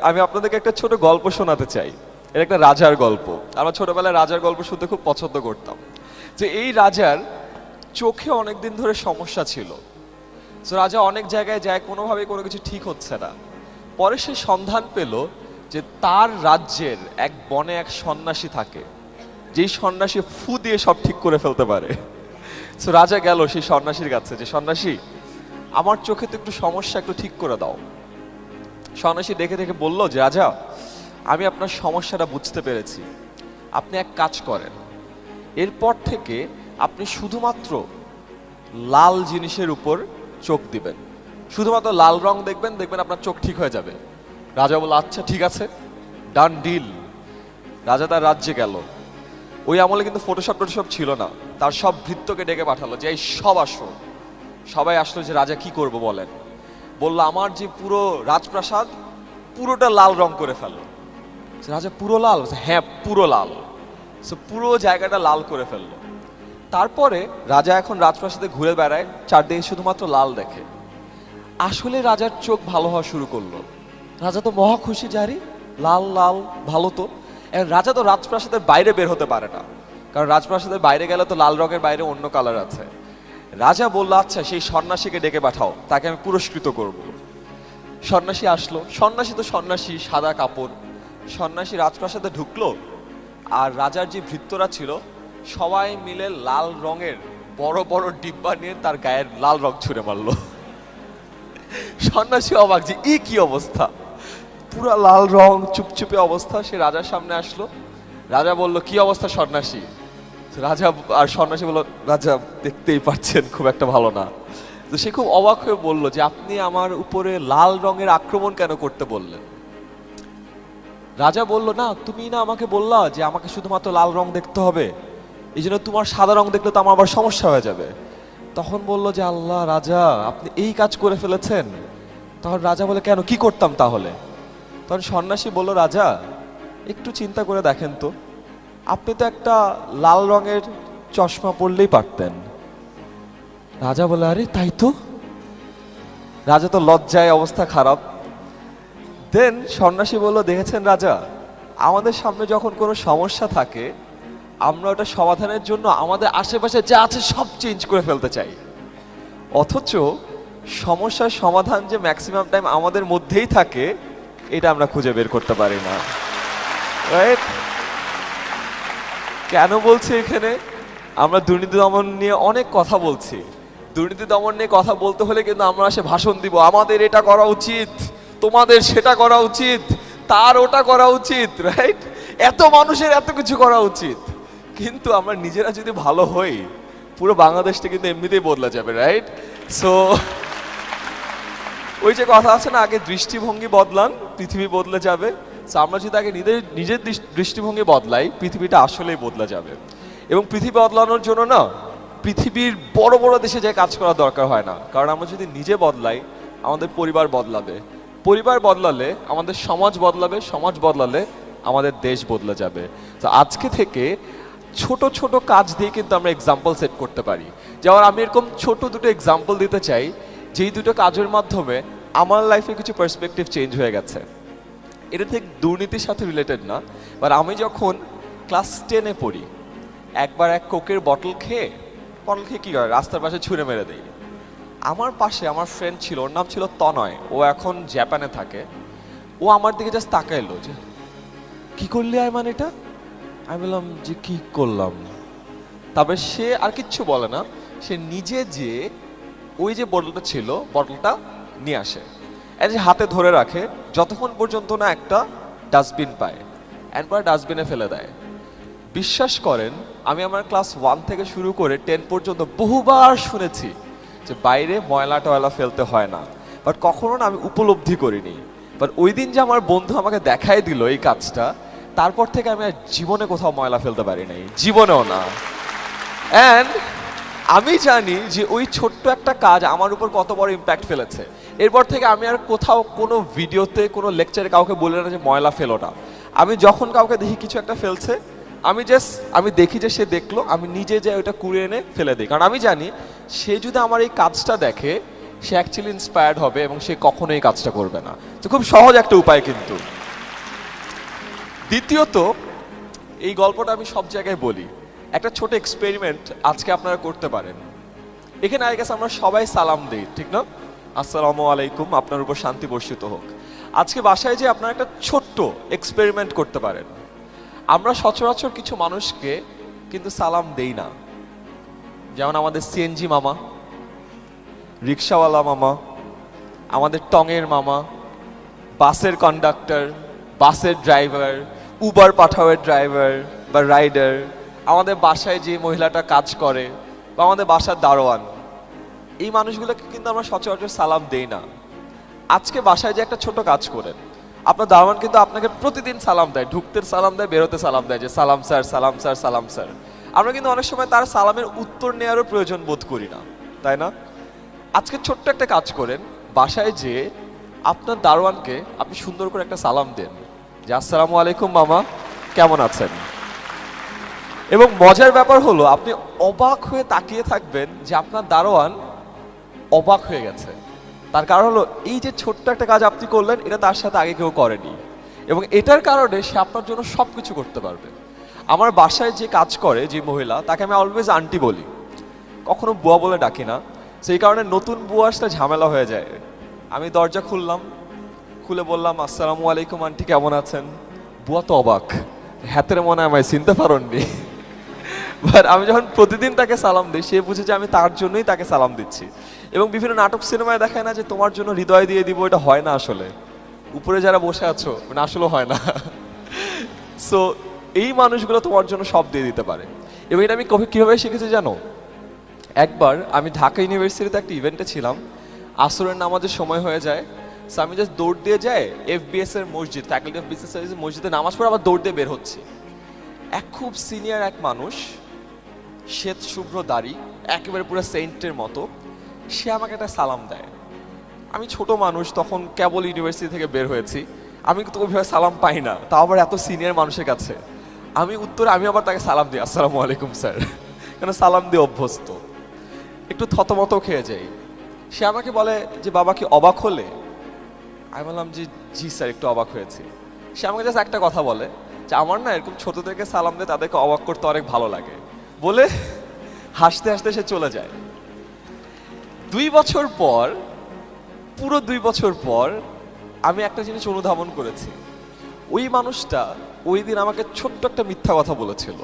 আমি আপনাদেরকে একটা ছোট গল্প শোনাতে চাই। এটা একটা রাজার গল্প। আমরা ছোটবেলায় রাজার গল্প শুনতে খুব পছন্দ করতাম। যে এই রাজার চোখে অনেক দিন ধরে সমস্যা ছিল। তো রাজা অনেক জায়গায় যায় কোনোভাবে কোনো কিছু ঠিক হচ্ছে না। পরে সে সন্ধান পেল যে তার রাজ্যের এক বনে এক সন্ন্যাসী থাকে। যেই সন্ন্যাসী ফু দিয়ে সব ঠিক করে ফেলতে পারে। তো রাজা গেল সেই সন্ন্যাসীর কাছে যে, সন্ন্যাসী, আমার চোখে তো একটু সমস্যা, একটু ঠিক করে দাও। সন্ন্যাসী দেখে দেখে বলল যে, রাজা, আমি আপনার সমস্যাটা বুঝতে পেরেছি। আপনি এক কাজ করেন। এরপর থেকে আপনি শুধুমাত্র লাল জিনিসের উপর চোখ দিবেন। শুধুমাত্র লাল রং দেখবেন দেখবেন আপনার চোখ ঠিক হয়ে যাবে। রাজা বলল আচ্ছা ঠিক আছে। Done deal. রাজা তার রাজ্যে গেল। ওই আমলে কিন্তু ফটোশপ টোটোশপ ছিল না। তার সব ভৃত্যকে ডেকে পাঠালো যে, এই সব আসো। সবাই আসলো যে, রাজা, কি করব বলেন? বলল, আমার যে পুরো রাজপ্রাসাদ, পুরোটা লাল রং করে ফেলল রাজা, পুরো লাল? হ্যাঁ পুরো লাল। সো পুরো জায়গাটা লাল করে ফেলল। তারপরে রাজা এখন রাজপ্রাসাদে ঘুরে বেড়ায়, চারদিকে শুধুমাত্র লাল দেখে। আসলে রাজার চোখ ভালো হওয়া শুরু করল। রাজা তো মহা খুশি জারি লাল লাল, ভালো তো। রাজা তো রাজপ্রাসাদের বাইরে বের হতে পারে না। কারণ রাজপ্রাসাদের বাইরে গেলে তো লাল রঙের বাইরে অন্য কালার আছে। রাজা বলল আচ্ছা সেই সন্ন্যাসীকে ডেকে পাঠাও, তাকে আমি পুরস্কৃত করব। সন্ন্যাসী আসলো। সন্ন্যাসী তো সন্ন্যাসী, সাদা কাপড়। সন্ন্যাসী রাজপ্রাসাদে ঢুকলো, আর রাজার যে ভৃত্যরা ছিল, সবাই মিলে লাল রঙের বড় বড় ডিব্বা নিয়ে তার গায়ের লাল রং ছুঁড়ে মারলো। সন্ন্যাসী অবাক যে, ই কি অবস্থা? পুরা লাল রং, চুপচুপে অবস্থা। সে রাজার সামনে আসলো। রাজা বলল, কি অবস্থা সন্ন্যাসী? রাজা আর সন্ন্যাসী বলল, রাজা, দেখতেই পাচ্ছেন, খুব একটা ভালো না। তো সে খুব অবাক হয়ে বলল যে, আপনি আমার উপরে লাল রঙের আক্রমণ কেন করতে বললেন? রাজা বলল, না, তুমি না আমাকে বললা যে, আমাকে শুধুমাত্র লাল রং দেখতে হবে। এই জন্য তোমার সাদা রং দেখলে তো আমার আবার সমস্যা হয়ে যাবে। তখন বলল যে, আল্লাহ, রাজা, আপনি এই কাজ করে ফেলেছেন। তখন রাজা বলে, কেন, কি করতাম তাহলে? তখন সন্ন্যাসী বলল, রাজা, একটু চিন্তা করে দেখেন তো। আপনি তো একটা লাল রঙের চশমা পরলেই পারতেন। রাজা বলে, আরে, তাই তো? রাজা তো লজ্জায় অবস্থা খারাপ। দেন সন্ন্যাসী বলল, দেখেছেন রাজা, আমাদের সামনে যখন কোনো সমস্যা থাকে, আমরা ওটা সমাধানের জন্য আমাদের আশেপাশে যা আছে সব চেঞ্জ করে ফেলতে চাই। অথচ সমস্যার সমাধান যে ম্যাক্সিমাম টাইম আমাদের মধ্যেই থাকে, এটা আমরা খুঁজে বের করতে পারি না। Right? কেন বলছি এখানে? আমরা দুর্নীতি দমন নিয়ে অনেক কথা বলছি। দুর্নীতি দমন নিয়ে কথা বলতে হলে কিন্তু আমরা সে ভাষণ দিব, আমাদের এটা করা উচিত, তোমাদের সেটা করা উচিত, তার ওটা করা উচিত রাইট এত মানুষের এত কিছু করা উচিত। কিন্তু আমরা নিজেরা যদি ভালো হই, পুরো বাংলাদেশটা কিন্তু এমনিতেই বদলা যাবে রাইট সো ওই যে কথা আছে না, আগে দৃষ্টিভঙ্গি বদলান, পৃথিবী বদলে যাবে। So, আমরা যদি আগে নিজের নিজের দৃষ্টিভঙ্গি বদলাই, পৃথিবীটা আসলেই বদলে যাবে। এবং পৃথিবী বদলানোর জন্য না, পৃথিবীর বড় বড় দেশে যে কাজ করা দরকার হয় না। কারণ আমরা যদি নিজে বদলাই, আমাদের পরিবার বদলাবে। পরিবার বদলালে, আমাদের সমাজ বদলাবে, সমাজ বদলালে আমাদের দেশ বদলে যাবে। তো আজকে থেকে ছোট ছোট কাজ দিয়ে কিন্তু আমরা এক্সাম্পল সেট করতে পারি। যেমন আমি এরকম ছোট দুটো এক্সাম্পল দিতে চাই, যেই দুটো কাজের মাধ্যমে আমার লাইফে কিছু পার্সপেক্টিভ চেঞ্জ হয়ে গেছে। এটা ঠিক দুর্নীতির সাথে রিলেটেড না বাট আমি যখন ক্লাস টেনে পড়ি, একবার এক কোকের বটল খেয়ে বটল খেয়ে কী করে রাস্তার পাশে ছুঁড়ে মেরে দেই আমার পাশে আমার ফ্রেন্ড ছিল, ওর নাম ছিল তনয়, ও এখন জাপানে থাকে। ও আমার দিকে জাস্ট তাকাইলো যে, কি করলি আয়মান এটা? আমি বললাম যে, কী করলাম? তবে সে আর কিচ্ছু বলে না, সে নিজে যে ওই যে বটলটা ছিল বটলটা নিয়ে আসে। যে হাতে ধরে রাখে, যতক্ষণ পর্যন্ত না একটা ডাস্টবিন পায়। অ্যান্ড এরপর ডাস্টবিনে ফেলে দেয়। বিশ্বাস করেন, আমি আমার ক্লাস ওয়ান থেকে শুরু করে টেন পর্যন্ত বহুবার শুনেছি যে বাইরে ময়লা টয়লা ফেলতে হয় না। বাট কখনো না আমি উপলব্ধি করিনি। বাট ওই দিন যে আমার বন্ধু আমাকে দেখাই দিল এই কাজটা, তারপর থেকে আমি আর জীবনে কোথাও ময়লা ফেলতে পারি নাই। জীবনেও না। অ্যান্ড আমি জানি যে ওই ছোট্ট একটা কাজ আমার উপর কত বড় ইম্প্যাক্ট ফেলেছে। এরপর থেকে আমি আর কোথাও কোনো ভিডিওতে কোনো লেকচারে কাউকে বলে না যে ময়লা ফেলো না। আমি যখন কাউকে দেখি কিছু একটা ফেলছে, আমি জাস্ট আমি দেখি যে সে দেখল, আমি নিজে যাই ওটা কুড়ে এনে ফেলে দিই। কারণ আমি জানি সে যদি আমার এই কাজটা দেখে, সে অ্যাকচুয়ালি ইন্সপায়ার্ড হবে এবং সে কখনোই এই কাজটা করবে না। তো খুব সহজ একটা উপায় কিন্তু। দ্বিতীয়ত, এই গল্পটা আমি সব জায়গায় বলি। একটা ছোট এক্সপেরিমেন্ট আজকে আপনারা করতে পারেন। এখানে আই গেছে আমরা সবাই সালাম দিই, ঠিক না? আসসালামু আলাইকুম, আপনার উপর শান্তি বর্ষিত হোক। আজকে বাসায় যে আপনারা একটা ছোট্ট এক্সপেরিমেন্ট করতে পারেন। আমরা সচরাচর কিছু মানুষকে কিন্তু সালাম দেই না। যেমন আমাদের সিএনজি মামা, রিক্সাওয়ালা মামা, আমাদের টঙের মামা, বাসের কন্ডাক্টর বাসের ড্রাইভার উবার পাঠাওয়ের ড্রাইভার বা রাইডার আমাদের বাসায় যে মহিলাটা কাজ করে বা আমাদের বাসার দারোয়ান, এই মানুষগুলোকে কিন্তু আমরা সচরাচর সালাম দেই না। আজকে বাসায় যে একটা ছোট কাজ করেন, আপনার দারোয়ান কিন্তু আপনাকে প্রতিদিন সালাম দেয় ঢুকতে সালাম দেয়, বেরোতে সালাম দেয় যে, সালাম স্যার সালাম স্যার সালাম স্যার। আমরা কিন্তু অনেক সময় তার সালামের উত্তর নেওয়ারও প্রয়োজন বোধ করি না, তাই না? আজকে ছোট্ট একটা কাজ করেন, বাসায় যে আপনার দারোয়ানকে আপনি সুন্দর করে একটা সালাম দেন যে, আসসালামু আলাইকুম মামা, কেমন আছেন? এবং মজার ব্যাপার হলো, আপনি অবাক হয়ে তাকিয়ে থাকবেন যে আপনার দারোয়ান অবাক হয়ে গেছে। তার কারণ হলো, এই যে ছোট্ট একটা কাজ আপনি করলেন, এটা তার সাথে আগে কেউ করেনি। এবং এটার কারণে সে আপনার জন্য সব কিছু করতে পারবে। আমার বাসায় যে কাজ করে, যে মহিলা, তাকে আমি অলওয়েজ আন্টি বলি। কখনো বুয়া বলে ডাকি না। সেই কারণে নতুন বুয়া আসলে ঝামেলা হয়ে যায়। আমি দরজা খুললাম, খুলে বললাম, আসসালামু আলাইকুম আন্টি কেমন আছেন? বুয়া তো অবাক। হাতের মনে আমায় চিনতে পারেননি। বাট আমি যখন প্রতিদিন তাকে সালাম দিই, সে বুঝে যে আমি তার জন্যই তাকে সালাম দিচ্ছি। এবং বিভিন্ন নাটক সিনেমায় দেখায় না যে তোমার জন্য হৃদয় দিয়ে দিব, এটা হয় না আসলে। উপরে যারা বসে আছো মানে আসলে হয় না। সো এই মানুষগুলো তোমার জন্য সব দিয়ে দিতে পারে। এবং এটা আমি কবে কীভাবে শিখেছি জানো? একবার আমি ঢাকা ইউনিভার্সিটিতে একটা ইভেন্টে ছিলাম। আসরের নামাজের সময় হয়ে যায়। সো আমি জাস্ট দৌড় দিয়ে যাই এফবিএস এর মসজিদ ফ্যাকাল্টি অফ বিজনেস সার্ভিস মসজিদে নামাজ পড়ে আবার দৌড় দিয়ে বের হচ্ছি। এক খুব সিনিয়র এক মানুষ শ্বেত শুভ্র দাড়ি, একেবারে পুরো সেন্টের মতো। সে আমাকে একটা সালাম দেয়। আমি ছোট মানুষ, তখন কেবল ইউনিভার্সিটি থেকে বের হয়েছি। আমি তো ওইভাবে সালাম পাই না তা আবার এত সিনিয়র মানুষের কাছে। আমি উত্তরে, আমি আবার তাকে সালাম দিই, আসসালামু আলাইকুম, স্যার। কেন সালাম দিয়ে অভ্যস্ত। একটু থতমত খেয়ে যাই। সে আমাকে বলে যে, বাবা কি অবাক হলে? আমি বললাম যে, জি, স্যার, একটু অবাক হয়েছি। সে আমাকে জাস্ট একটা কথা বলে, যে, আমার না এরকম ছোটদেরকে সালাম দিয়ে তাদেরকে অবাক করতে অনেক ভালো লাগে। বলে হাসতে হাসতে সে চলে যায়। দুই বছর পর, পুরো দুই বছর পর আমি একটা জিনিস অনুধাবন করেছি। ওই মানুষটা ওই দিন আমাকে ছোট্ট একটা মিথ্যা কথা বলেছিল।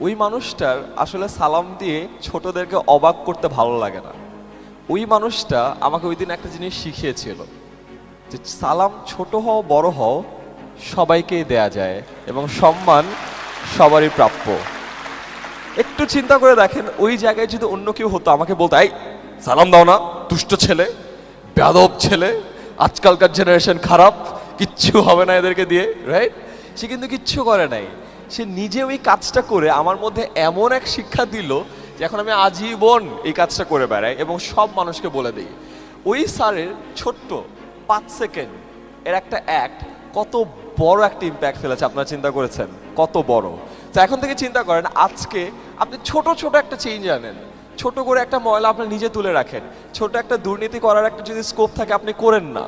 ওই মানুষটার আসলে সালাম দিয়ে ছোটদেরকে অবাক করতে ভালো লাগে না। ওই মানুষটা আমাকে ওই দিন একটা জিনিস শিখিয়েছিল যে সালাম ছোট হও, বড় হও, সবাইকেই দেয়া যায় এবং সম্মান সবারই প্রাপ্য। একটু চিন্তা করে দেখেন, ওই জায়গায় যদি অন্য কেউ হতো, আমাকে বলতো, এই, সালাম দাও না, দুষ্ট ছেলে, বেয়াদব ছেলে, আজকালকার জেনারেশন খারাপ, কিচ্ছু হবে না এদেরকে দিয়ে রাইট সে কিন্তু কিচ্ছু করে নাই। সে নিজে ওই কাজটা করে আমার মধ্যে এমন এক শিক্ষা দিল যে এখন আমি আজীবন এই কাজটা করে বেড়াই এবং সব মানুষকে বলে দিই। ওই স্যারের ছোট্ট পাঁচ সেকেন্ড এর একটা অ্যাক্ট কত বড় একটা ইম্প্যাক্ট ফেলেছে, আপনারা চিন্তা করেছেন? কত বড়? তো এখন থেকে চিন্তা করেন, আজকে আপনি ছোট ছোট একটা চেঞ্জ আনেন। ছোট করে একটা ময়লা আপনি নিজে তুলে রাখেন। ছোট একটা দুর্নীতি করার একটা যদি স্কোপ থাকে, আপনি করেন না।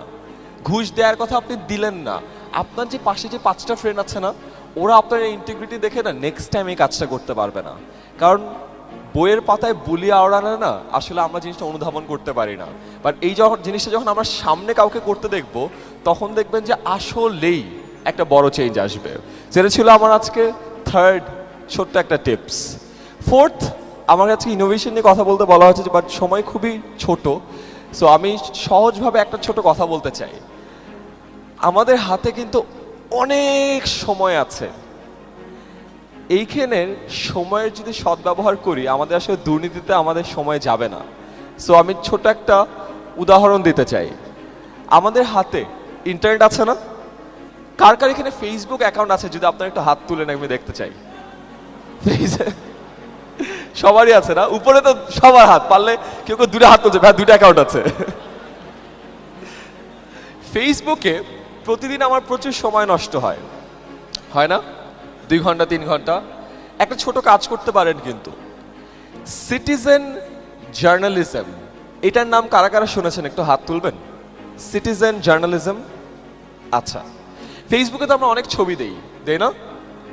ঘুষ দেওয়ার কথা আপনি দিলেন না। আপনার যে পাশে যে পাঁচটা ফ্রেন্ড আছে না, ওরা আপনার ইন্টিগ্রিটি দেখে না নেক্সট টাইম এই কাজটা করতে পারবে না। কারণ বইয়ের পাতায় বুলি আওড়ানো না, আসলে আমরা জিনিসটা অনুধাবন করতে পারি না। বাট এই যখন জিনিসটা যখন আমরা সামনে কাউকে করতে দেখব, তখন দেখবেন যে আসলেই একটা বড় চেঞ্জ আসবে। যেটা ছিল আমার আজকে থার্ড ছোট্ট একটা টিপস ফোর্থ আমার কাছে ইনোভেশন নিয়ে কথা বলতে বলা হয়েছে বাট সময় খুবই ছোট। সো আমি সহজভাবে একটা ছোট কথা বলতে চাই। আমাদের হাতে কিন্তু অনেক সময় আছে। এইখানের সময়ের যদি সদ্ব্যবহার করি, আমাদের আসলে দুর্নীতিতে আমাদের সময় যাবে না। সো আমি ছোট একটা উদাহরণ দিতে চাই। আমাদের হাতে ইন্টারনেট আছে না? কার কার এখানে ফেসবুক অ্যাকাউন্ট আছে? যদি আপনার একটা হাত তুলে আমি দেখতে চাই। সবারই আছে না? উপরে তো সবার হাত, পারলে কেউ কেউ দুটো হাত তুলছে, ভাই, দুটো অ্যাকাউন্ট আছে। ফেসবুকে প্রতিদিন আমার প্রচুর সময় নষ্ট হয়। হয় না? দুই ঘণ্টা, তিন ঘণ্টা। একটা ছোট কাজ করতে পারেন কিন্তু। সিটিজেন জার্নালিজম এটার নাম কারা কারা শুনেছেন? একটু হাত তুলবেন? সিটিজেন জার্নালিজম আচ্ছা। ফেসবুকে তো আমরা অনেক ছবি দেই দেই না?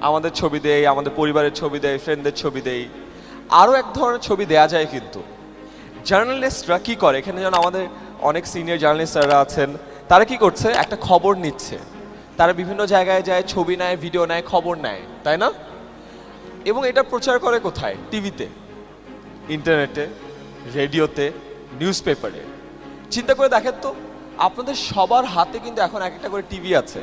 আমাদের ছবি দেই, আমাদের পরিবারের ছবি দেই ফ্রেন্ডদের ছবি দেই। আরও এক ধরনের ছবি দেয়া যায় কিন্তু। জার্নালিস্টরা কি করে? এখানে যেন আমাদের অনেক সিনিয়র জার্নালিস্টরা আছেন, তারা কি করছে? একটা খবর নিচ্ছে। তারা বিভিন্ন জায়গায় যায়, ছবি নেয় ভিডিও নেয়, খবর নেয়, তাই না? এবং এটা প্রচার করে কোথায়? টিভিতে ইন্টারনেটে রেডিওতে নিউজ পেপারে চিন্তা করে দেখেন তো, আপনাদের সবার হাতে কিন্তু এখন এক একটা করে টিভি আছে।